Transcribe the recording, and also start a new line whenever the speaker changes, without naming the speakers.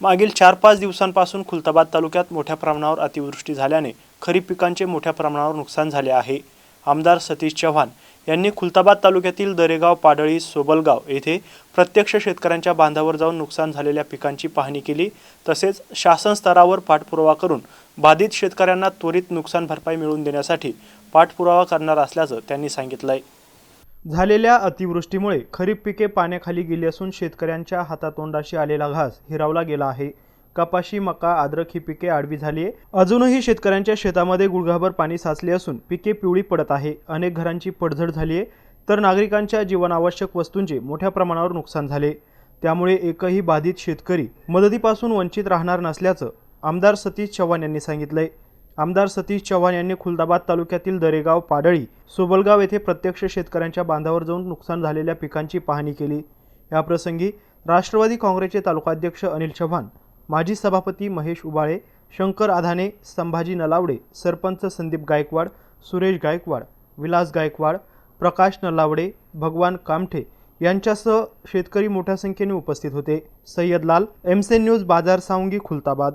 मागील चार पाच दिवसांपासून खुलताबाद तालुक्यात मोठ्या प्रमाणावर अतिवृष्टी झाल्याने खरीप पिकांचे मोठ्या प्रमाणावर नुकसान झाले आहे. आमदार सतीश चव्हाण यांनी खुलताबाद तालुक्यातील दरेगाव पाडळी सोबलगाव येथे प्रत्यक्ष शेतकऱ्यांच्या बांधावर जाऊन नुकसान झालेल्या पिकांची पाहणी केली. तसेच शासन स्तरावर पाठपुरावा करून बाधित शेतकऱ्यांना त्वरित नुकसान भरपाई मिळवून देण्यासाठी पाठपुरावा करणार असल्याचं त्यांनी सांगितलंय. झालेल्या अतिवृष्टीमुळे खरीप पिके पाण्याखाली गेली असून शेतकऱ्यांच्या हातातोंडाशी आलेला घास हिरावला गेला आहे. कपाशी मका आद्रक ही पिके आडवी झाली आहे. अजूनही शेतकऱ्यांच्या शेतामध्ये गुडघाभर पाणी साचले असून पिके पिवळी पडत आहे. अनेक घरांची पडझड झाली आहे तर नागरिकांच्या जीवनावश्यक वस्तूंचे मोठ्या प्रमाणावर नुकसान झाले त्यामुळे एकही बाधित शेतकरी मदतीपासून वंचित राहणार नसल्याचं आमदार सतीश चव्हाण यांनी सांगितलंय. आमदार सतीश चव्हाण यांनी खुलदाबाद तालुक्यातील दरेगाव पाडळी सोबलगाव येथे प्रत्यक्ष शेतकऱ्यांच्या बांधावर जाऊन नुकसान झालेल्या पिकांची पाहणी केली. याप्रसंगी राष्ट्रवादी काँग्रेसचे तालुकाध्यक्ष अनिल चव्हाण माजी सभापती महेश उबाळे शंकर आधाने संभाजी नलावडे सरपंच संदीप गायकवाड सुरेश गायकवाड विलास गायकवाड प्रकाश नलावडे भगवान कामठे यांच्यासह शेतकरी मोठ्या संख्येने उपस्थित होते. सय्यद लाल एमसेन न्यूज बाजार सावंगी खुलताबाद.